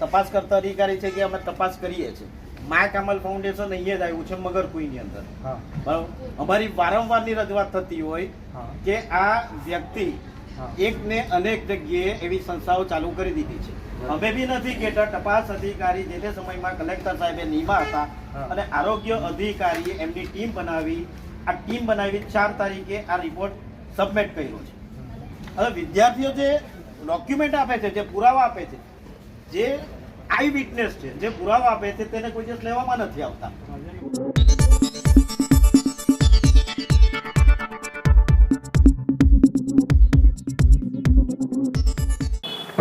તપાસ કરતા અધિકારી છે કે અમે તપાસ કરીએ છીએ. માય કમલ ફાઉન્ડેશન અહીંયા જ આવ્યું છે મગરકુઈની અંદર. બરાબર? અમારી વારંવારની રજૂઆત થતી હોય કે આ વ્યક્તિ એકને એક ને અનેક જગ્યાએ એવી સંસ્થાઓ ચાલુ કરી દીધી છે. અમે બી નથી કહેતા તપાસ અધિકારી જે તે સમયમાં કલેક્ટર સાહેબે નીમા હતા અને આરોગ્ય અધિકારીએ એમની ટીમ બનાવી આ ટીમ બનાવી ચાર તારીખે આ રિપોર્ટ સબમિટ કર્યો છે. હવે વિદ્યાર્થીઓ જે ડોક્યુમેન્ટ આપે છે જે પુરાવા આપે છે જે આઈ વિટનેસ છે, જે પુરાવા આપે છે, તેને કોઈ દિવસ લેવામાં નથી આવતા.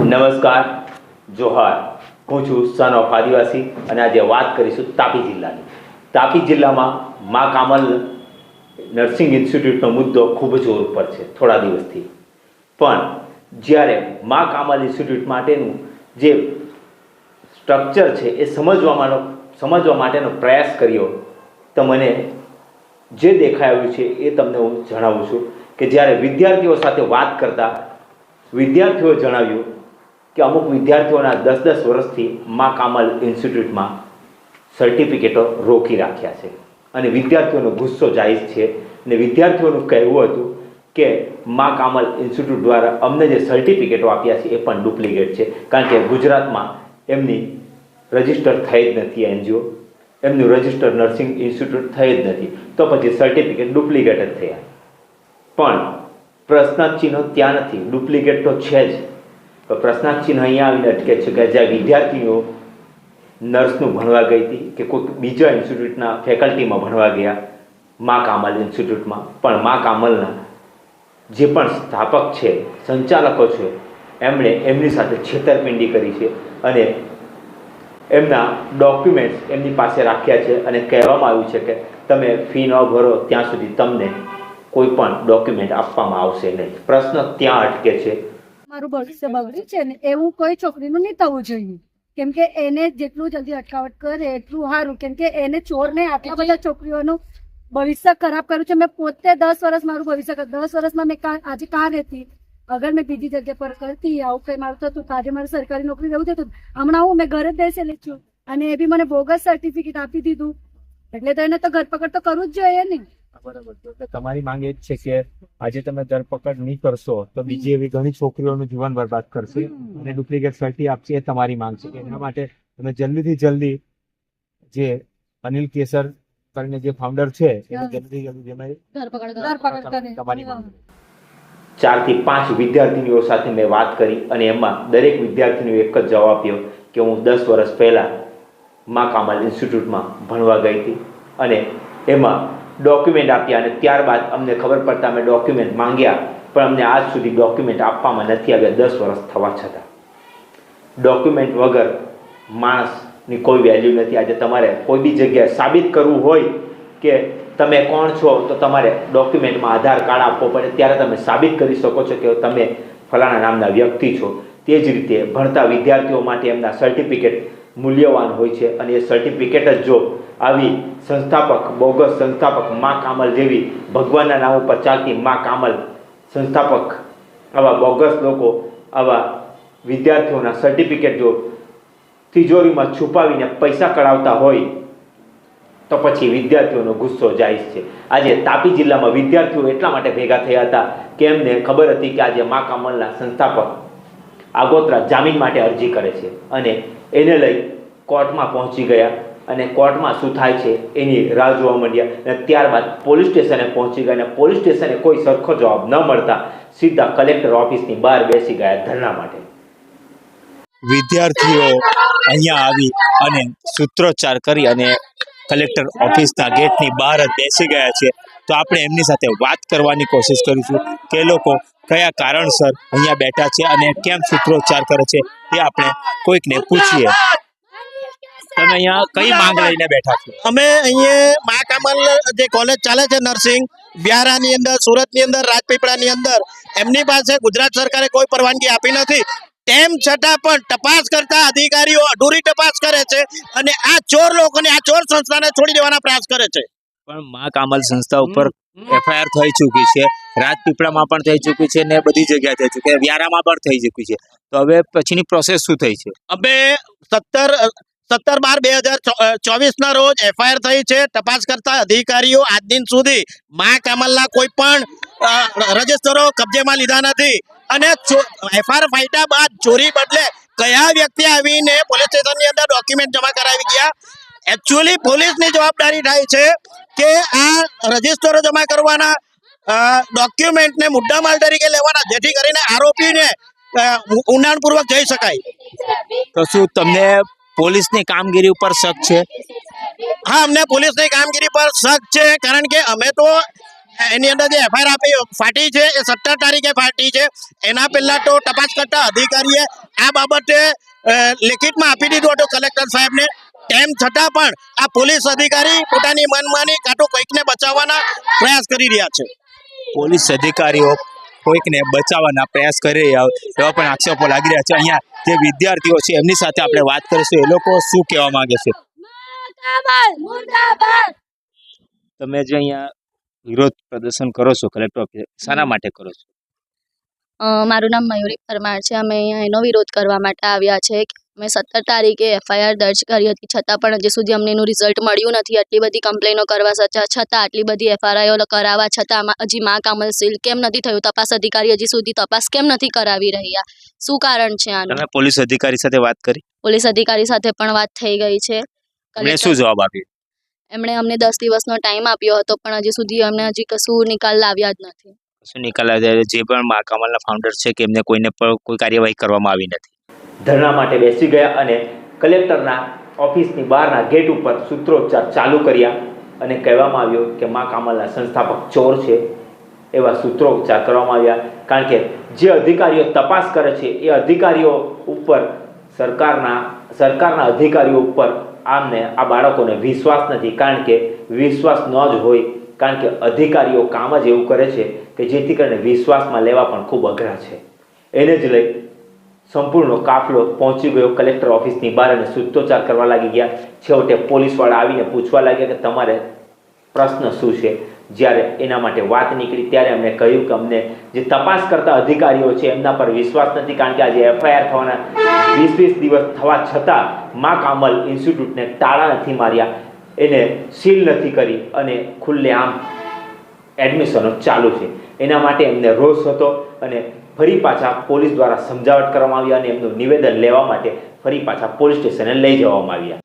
નમસ્કાર, જોહાર. હું છું સન ઓફ આદિવાસી અને આજે વાત કરીશું તાપી જિલ્લાની. તાપી જિલ્લામાં મા કામલ નર્સિંગ ઇન્સ્ટિટ્યૂટનો મુદ્દો ખૂબ જોર ઉપર છે, થોડા દિવસથી. પણ જ્યારે મા કામલ ઇન્સ્ટિટ્યૂટ માટેનું જે સ્ટ્રક્ચર છે, એ સમજવાનો સમજવા માટેનો પ્રયાસ કર્યો. તો મને જે દેખાયું છે, એ તમને હું જણાવું છું કે જ્યારે વિદ્યાર્થીઓ સાથે વાત કરતા વિદ્યાર્થીઓએ જણાવ્યું કે અમુક વિદ્યાર્થીઓના દસ દસ વર્ષથી મા કામલ ઇન્સ્ટિટ્યૂટમાં સર્ટિફિકેટો રોકી રાખ્યા છે. અને વિદ્યાર્થીઓનો ગુસ્સો જાયઝ છે. અને વિદ્યાર્થીઓનું કહેવું હતું કે મા કામલ ઇન્સ્ટિટ્યૂટ દ્વારા અમને જે સર્ટિફિકેટો આપ્યા છે, એ પણ ડુપ્લિકેટ છે. કારણ કે ગુજરાતમાં એમની રજિસ્ટર થઈ જ નથી એનજીઓ. એમનું રજિસ્ટર નર્સિંગ ઇન્સ્ટિટ્યૂટ થઈ જ નથી. તો પછી સર્ટિફિકેટ ડુપ્લિકેટ જ થયા. પણ પ્રશ્નાર્થ ચિહ્નો ત્યાં નથી. ડુપ્લિકેટ તો છે જ. તો પ્રશ્નાર્થ ચિહ્ન અહીંયા આવીને અટકે છે કે જ્યાં વિદ્યાર્થીઓ નર્સનું ભણવા ગઈ હતી કે કોઈક બીજા ઇન્સ્ટિટ્યૂટના ફેકલ્ટીમાં ભણવા ગયા મા કામલ ઇન્સ્ટિટ્યૂટમાં. પણ મા કામલના જે પણ સ્થાપક છે, સંચાલકો છે, એમણે એમની સાથે છેતરપિંડી કરી છે અને એમના ડોક્યુમેન્ટ્સ એમની પાસે રાખ્યા છે અને કહેવામાં આવ્યું છે કે તમે ફી ન ભરો ત્યાં સુધી તમને કોઈ પણ ડોક્યુમેન્ટ આપવામાં આવશે નહીં. પ્રશ્ન ત્યાં અટકે છે. મારું ભવિષ્ય બગડ્યું છે ને એવું કોઈ છોકરીનું નહીં થવું જોઈએ. કેમ કે એને જેટલું જલ્દી અટકાવટ કરે એટલું સારું. કેમ કે એને ચોરને આટલા બધા છોકરીઓનું ભવિષ્ય ખરાબ કર્યું છે. મેં પોતે દસ વર્ષ મારું ભવિષ્ય દસ વર્ષમાં મેં આજે કાં રહેતી અગર મેં બીજી જગ્યા પર કરતી આવું કઈ મારું થતું આજે મારે સરકારી નોકરી રહેવું થતું. હમણાં હું મેં ઘરે જ બેસેલી છું. અને એ બી મને બોગસ સર્ટિફિકેટ આપી દીધું. એટલે તો એને તો ધરપકડ તો કરવું જ જોઈએ ને. બરાબર. તમારી માંગ એ જ છે કે આજે તમે ધરપકડ નહીં કરશો તો બીજી એવી ઘણી છોકરીઓનું જીવન બરબાદ કરશે અને ડુપ્લિકેટ સર્ટી આપશે એ તમારી માંગ છે. એના માટે તમે જલ્દીથી જલ્દી જે અનિલ કેસર કરીને જે ફાઉન્ડર છે એ જલ્દી જલ્દી જેમાં ધરપકડ કરે. તમારી માંગ ચારથી પાંચ વિદ્યાર્થીનીઓ સાથે મેં વાત કરી અને એમાં દરેક વિદ્યાર્થીનીઓ એક જ જવાબ આપ્યો કે હું દસ વર્ષ પહેલાં મા કામાલ ઇન્સ્ટિટ્યૂટમાં ભણવા ગઈ હતી. અને એમાં ડોક્યુમેન્ટ આપ્યા અને ત્યારબાદ અમને ખબર પડતા અમે ડોક્યુમેન્ટ માંગ્યા, પણ અમને આજ સુધી ડોક્યુમેન્ટ આપવામાં નથી આવ્યા, દસ વર્ષ થવા છતાં. ડોક્યુમેન્ટ વગર માણસની કોઈ વેલ્યુ નથી. આજે તમારે કોઈ બી જગ્યાએ સાબિત કરવું હોય કે તમે કોણ છો, તો તમારે ડોક્યુમેન્ટમાં આધાર કાર્ડ આપવો પડે. ત્યારે તમે સાબિત કરી શકો છો કે તમે ફલાણા નામના વ્યક્તિ છો. તે જ રીતે ભણતા વિદ્યાર્થીઓ માટે એમના સર્ટિફિકેટ મૂલ્યવાન હોય છે. અને એ સર્ટિફિકેટ જ જો આવી સંસ્થાપક, બોગસ સંસ્થાપક મા કામલ જેવી ભગવાનના નામ ઉપર ચાલતી મા કામલ સંસ્થાપક, આવા બોગસ લોકો, આવા વિદ્યાર્થીઓના સર્ટિફિકેટ જો તિજોરીમાં છુપાવીને પૈસા કઢાવતા હોય તો પછી વિદ્યાર્થીઓનો ગુસ્સો જાય છે. આજે તાપી જિલ્લામાં વિદ્યાર્થીઓ એટલા માટે ભેગા થયા હતા કે એમને ખબર હતી કે આજે મા કામલના સંસ્થાપક આગોતરા જામીન માટે અરજી કરે છે અને એને લઈ કોર્ટમાં પહોંચી ગયા અને કોર્ટમાં શું થાય છે એની રાહ જોવા મળ્યા અને ત્યારબાદ પોલીસ સ્ટેશને પહોંચી ગયા અને પોલીસ સ્ટેશને કોઈ સરખો જવાબ ન મળતા સીધા કલેક્ટર ઓફિસની બહાર બેસી ગયા ધરણા માટે. વિદ્યાર્થીઓ અહીંયા આવી અને સૂત્રોચ્ચાર કરી અને કલેક્ટર ઓફિસના ગેટની બહાર જ બેસી ગયા છે. તો આપણે એમની સાથે વાત કરવાની કોશિશ કરીશું કે લોકો કયા કારણસર અહીંયા બેઠા છે અને કેમ સૂત્રોચ્ચાર કરે છે એ આપણે કોઈકને પૂછીએ. તમે અહીંયા કઈ માંગ લઈને બેઠા છો? અમે અહીંયા મા કમલ જે કોલેજ ચાલે છે નર્સિંગ, બિહારાની અંદર, સુરતની અંદર, રાજપીપળાની અંદર, એમની પાસે ગુજરાત સરકારે કોઈ પરવાનગી આપી નથી. તેમ છતાં પણ તપાસ કરતા અધિકારીઓ અધૂરી તપાસ કરે છે અને આ ચોર લોકોને આ ચોર સંસ્થાને છોડી દેવાના પ્રયાસ કરે છે. પણ મા કામલ સંસ્થા ઉપર એફઆઈઆર થઈ ચૂકી છે રાજપીપળામાં પણ થઈ ચૂકી છે ને બધી જગ્યાએ થઈ ચૂકી છે વ્યારામાં પણ થઈ ચૂકી છે. તો હવે પછીની પ્રોસેસ શું થઈ છે? અમે સત્તર સત્તર બાર બે હજાર ચોવીસના રોજ એફઆઈઆર થઈ છે તપાસ કરતા અધિકારીઓ આજ દિન સુધી મા કામલના કોઈ પણ રજિસ્ટરો કબજેમાં લીધા નથી. અને એફઆઈઆર ફાટ્યા બાદ ચોરી બદલે કયા વ્યક્તિ આવીને પોલીસ સ્ટેશનની અંદર ડોક્યુમેન્ટ જમા કરાવી ગયા? એકચ્યુઅલી પોલીસની જવાબદારી થાય છે કે આ રજિસ્ટરો જમા કરવાના ડોક્યુમેન્ટને મુદ્દામાલ તરીકે લેવાના જેથી કરીને આરોપીને ઉંડાણપૂર્વક ઊંડાણપૂર્વક જઈ શકાય. તો શું તમને પોલીસની કામગીરી ઉપર શક છે? હા અમને પોલીસની કામગીરી પર શક છે કારણ કે અમે તો એની અંદર જે એફઆઈઆર આપી ફાટી છે એ સત્તર તારીખે ફાટી છે. એના પહેલા તો તપાસ કરતા અધિકારીએ આ બાબતે લિખિતમાં આપી દીધું હતું કલેક્ટર સાહેબને. તેમ છતાં પણ આ પોલીસ અધિકારી પોતાની મનમાની કાં તો કોઈકને બચાવવાના પ્રયાસ કરી રહ્યા છે. પોલીસ અધિકારીઓ કોઈકને બચાવવાના પ્રયાસ કરી રહ્યા એવા પણ આક્ષેપો લાગી રહ્યા છે. અહીંયા જે વિદ્યાર્થીઓ છે એમની સાથે આપણે વાત કરીશું. એ લોકો શું કહેવા માંગે છે? તમે જે અહીંયા વિરોધ પ્રદર્શન કરો છો કલેક્ટર ઓફિસે શાના માટે કરો છો? મારું નામ મયુરી પરમાર છે. અમે અહીંયા એનો વિરોધ કરવા માટે આવ્યા છે. મેં સત્તર તારીખે એફઆઈઆર દર્જ કરી હતી. છતાં પણ હજી સુધી અમને એનું રિઝલ્ટ મળ્યું નથી. આટલી બધી કમ્પ્લેનો કરવા છતાં છતાં આટલી બધી એફઆરઆઈઓ કરાવવા છતાં હજી મા કામલ સીલ કેમ નથી થયું? તપાસ અધિકારી હજી સુધી તપાસ કેમ નથી કરાવી રહ્યા? શું કારણ છે આનું? પોલીસ અધિકારી સાથે વાત કરી? પોલીસ અધિકારી સાથે પણ વાત થઈ ગઈ છે. શું જવાબ આપ્યો? એમણે અમને દસ દિવસનો ટાઈમ આપ્યો હતો પણ હજી સુધી અમને હજી કશું નિકાલ લાવ્યા જ નથી. કશું નિકાલ લાવ્યા જે પણ મા કમલના ફાઉન્ડર છે કે એમને કોઈને પણ કોઈ કાર્યવાહી કરવામાં આવી નથી. ધરણા માટે બેસી ગયા અને કલેક્ટરના ઓફિસની બહારના ગેટ ઉપર સૂત્રોચ્ચાર ચાલુ કર્યા અને કહેવામાં આવ્યું કે મા કામલના સંસ્થાપક ચોર છે એવા સૂત્રોચ્ચાર કરવામાં આવ્યા. કારણ કે જે અધિકારીઓ તપાસ કરે છે એ અધિકારીઓ ઉપર સરકારના સરકારના અધિકારીઓ ઉપર આમને આ બાળકોને વિશ્વાસ નથી, કારણ કે વિશ્વાસ ન જ હોય, કારણ કે અધિકારીઓ કામ જ એવું કરે છે કે જેથી કરીને વિશ્વાસમાં લેવા પણ ખૂબ અઘરા છે. એને જ લઈ સંપૂર્ણ કાફલો પહોંચી ગયો કલેક્ટર ઓફિસની બહાર અને સૂત્રોચ્ચાર કરવા લાગી ગયા. છેવટે પોલીસવાળા આવીને પૂછવા લાગ્યા કે તમારે પ્રશ્ન શું છે? જ્યારે એના માટે વાત નીકળી, ત્યારે અમને કહ્યું કે અમને જે તપાસ કરતા અધિકારીઓ છે, એમના પર વિશ્વાસ નથી, કારણ કે આજે એફઆઈઆર થવાના વીસ વીસ દિવસ થવા છતાં મા કામલ ઇન્સ્ટિટ્યૂટને તાળા નથી માર્યા. એને સીલ નથી કરી અને ખુલ્લેઆમ એડમિશનો ચાલુ છે. એના માટે એમને રોષ હતો અને ફરી પાછા પોલીસ દ્વારા સમજાવટ કરવામાં આવી અને એમનું નિવેદન લેવા માટે ફરી પાછા પોલીસ સ્ટેશને લઈ જવામાં આવ્યા.